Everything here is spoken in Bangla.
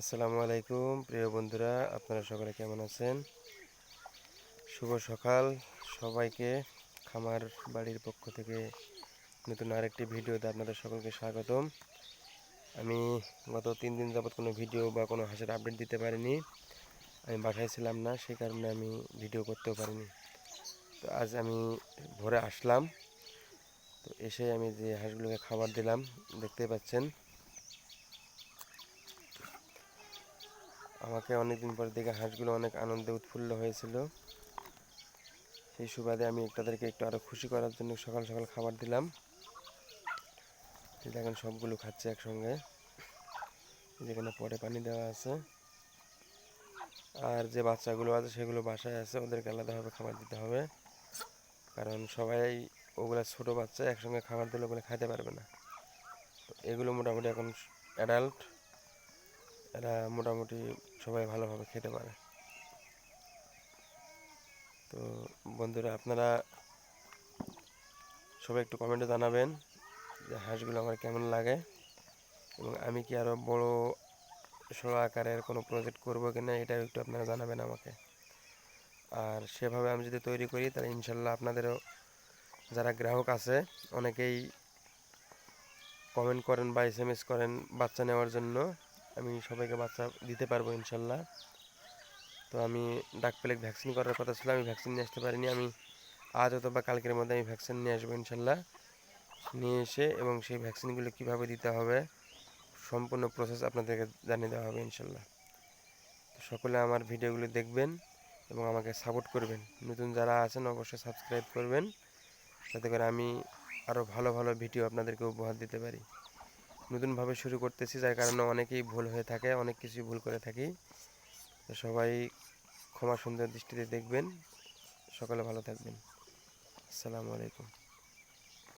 আসসালামু আলাইকুম, প্রিয় বন্ধুরা, আপনারা সকলে কেমন আছেন? শুভ সকাল। সবাইকে খামার বাড়ির পক্ষ থেকে নতুন আরেকটি ভিডিওতে আপনাদের সকলকে স্বাগতম। আমি গত তিন দিন যাবৎ কোনো ভিডিও বা কোনো হাঁসের আপডেট দিতে পারিনি। আমি বাসায় ছিলাম না সেই কারণে আমি ভিডিও করতেও পারিনি। তো আজ আমি ভোরে আসলাম। তো এসে আমি যে হাঁসগুলোকে খাবার দিলাম, দেখতে পাচ্ছেন। আমাকে অনেকদিন পর দেখে হাঁসগুলো অনেক আনন্দে উৎফুল্ল হয়েছিল। সেই সুবাদে আমি তাদেরকে একটু আরও খুশি করার জন্য সকাল সকাল খাবার দিলাম। দেখেন সবগুলো খাচ্ছে একসঙ্গে। যেখানে পরে পানি দেওয়া আছে। আর যে বাচ্চাগুলো আছে সেগুলো বাসায় আছে, ওদেরকে আলাদাভাবে খাবার দিতে হবে। কারণ সবাই ওগুলা ছোট বাচ্চা একসঙ্গে খাবার দিলে ওগুলো খাইতে পারবে না। এগুলো মোটামুটি এখন অ্যাডাল্ট এরা মোটামুটি সবাই ভালোভাবে খেতে পারে। তো বন্ধুরা, আপনারা সবাই একটু কমেন্টে জানাবেন যে হাঁসগুলো আমার কেমন লাগে এবং আমি কি আরও বড় সড়ো আকারের কোনো প্রজেক্ট করব কি না, এটাও একটু আপনারা জানাবেন আমাকে। আর সেভাবে আমি যদি তৈরি করি, তাহলে ইনশাল্লাহ আপনাদেরও যারা গ্রাহক আছে, অনেকেই কমেন্ট করেন বা এস করেন বাচ্চা নেওয়ার জন্য। আমি সবাইকে বাচ্চা দিতে পারব ইনশাল্লাহ। তো আমি ডাক প্লেগ ভ্যাকসিন করার কথা ছিল, আমি ভ্যাকসিন নিয়ে আসতে পারিনি। আমি আজ অথবা কালকের মধ্যে আমি ভ্যাকসিন নিয়ে আসব ইনশাল্লাহ। নিয়ে এসে এবং সেই ভ্যাকসিনগুলো কীভাবে দিতে হবে, সম্পূর্ণ প্রসেস আপনাদেরকে জানিয়ে দেওয়া হবে ইনশাল্লাহ। তো সকলে আমার ভিডিওগুলো দেখবেন এবং আমাকে সাপোর্ট করবেন। নতুন যারা আছেন অবশ্যই সাবস্ক্রাইব করবেন। যাতে করে আমি আরও ভালো ভালো ভিডিও আপনাদেরকে উপহার দিতে পারি। নতুনভাবে শুরু করতেছি, যার কারণে অনেকেই ভুল হয়ে থাকে, অনেক কিছু ভুল করে থাকি। তো সবাই ক্ষমা সুন্দর দৃষ্টিতে দেখবেন। সকলে ভালো থাকবেন। আসসালামু আলাইকুম।